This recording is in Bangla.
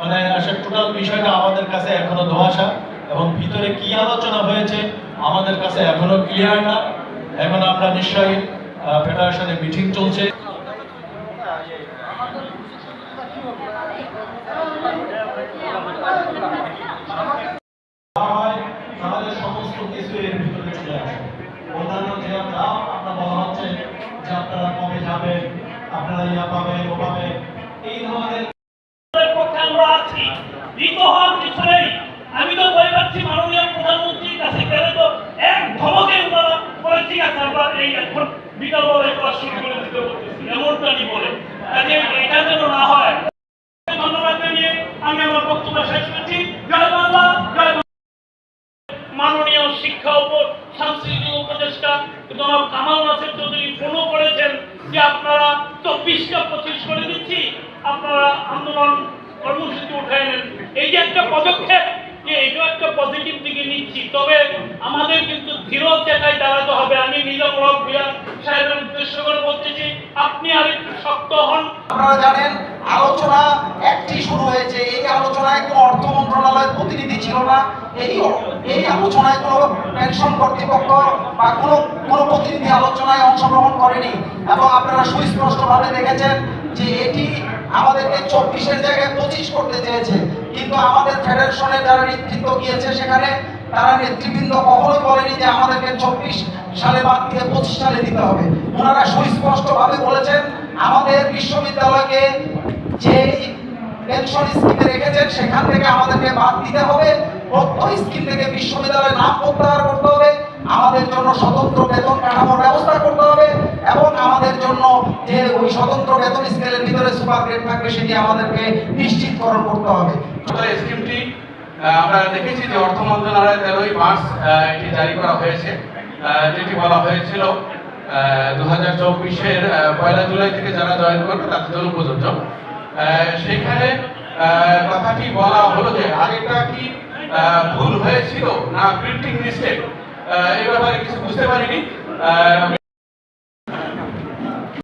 মানে আসলে টোটাল বিষয়টা আমাদের কাছে এখনও ধোয়াশা এবং ভিতরে কি আলোচনা হয়েছে আমাদের কাছে এখনও ক্লিয়ার না। এখন আমরা নিশ্চয়ই ফেডারেশনে মিটিং চলছে। আপনার কবে যাবেন, আপনারা ইয়া পাবেন, ও পাবেন, এই ধরনের ভীত হওয়ার কিছু আমি তো বলে পাচ্ছি মাননীয় প্রধানমন্ত্রীর কাছে গেলে তো এক ধমকে ওনারা বলে ঠিক আছে, আমরা এই এখন বিকাল বলে ক্লাস শুরু করে দিতে বলতেছি। এমনটা নি বলে। কাজে এটা যেন না হয়। ধন্যবাদ জানিয়ে আমি আমার বক্তব্য শেষ করছি। জয় বাংলা, জয় মাননীয় শিক্ষা উপর সাংস্কৃতিক উপদেষ্টা জনাব কামাল নাসির চৌধুরী ফোনও করেছেন যে আপনারা চব্বিশটা পঁচিশ করে দিচ্ছি। আপনারা আন্দোলন কর্মসূচি উঠায় নেন। এই যে একটা পদক্ষেপ, যে এটা একটা পজিটিভ দিকে নিচ্ছি। তবে আমাদের কিন্তু ধীর চেতায় দাঁড়াতে হবে। আমি নিজামুলক ভূয়া সাহেবের উদ্দেশ্য করে বলতেছি আপনি আর একটু শক্ত হন। আপনারা জানেন, আলোচনা একটি শুরু হয়েছে। এই আলোচনায় কোনো অর্থ মন্ত্রণালয়ের প্রতিনিধি ছিল না। এই এই আলোচনায় কোনো পেনশন কর্তৃপক্ষ বা কোনো কোনো প্রতিনিধি আলোচনায় অংশগ্রহণ করেনি। এবং আপনারা সুস্পষ্টভাবে দেখেছেন যে এটি আমাদেরকে চব্বিশের জায়গায় পঁচিশ করতে চেয়েছে। কিন্তু আমাদের ফেডারেশনের যারা নেতৃত্ব গিয়েছে সেখানে তারা নেতৃবৃন্দ কখনোই বলেনি যে আমাদেরকে চব্বিশ সালে বাদ দিয়ে পঁচিশ সালে দিতে হবে। ওনারা সুস্পষ্টভাবে বলেছেন, আমাদের বিশ্ববিদ্যালয়কে যে পেনশন স্কিমে রেখেছেন, সেখান থেকে আমাদেরকে বাদ দিতে হবে। প্রত্যয় স্কিম থেকে বিশ্ববিদ্যালয়ের নাম প্রত্যাহার করতে হবে। আমাদের জন্য স্বতন্ত্র বেতন কাঠামোর গ্রেড থাকবে সেটি আমাদেরকে নিশ্চিতকরণ করতে হবে। স্কিমটি আমরা দেখেছি যে অর্থ মন্ত্রণালয়ের তেরোই মার্চ এটি জারি করা হয়েছে। যেটি বলা হয়েছিল দু হাজার চব্বিশের পয়লা জুলাই থেকে যারা জয়েন করবে তাদের জন্য প্রযোজ্য সেখানে কথাটি বলা হলো যে আগেটা কি ভুল হয়েছিল না প্রিন্টিং মিস্টেক এই ব্যাপারে কিছু বুঝতে পারিনি।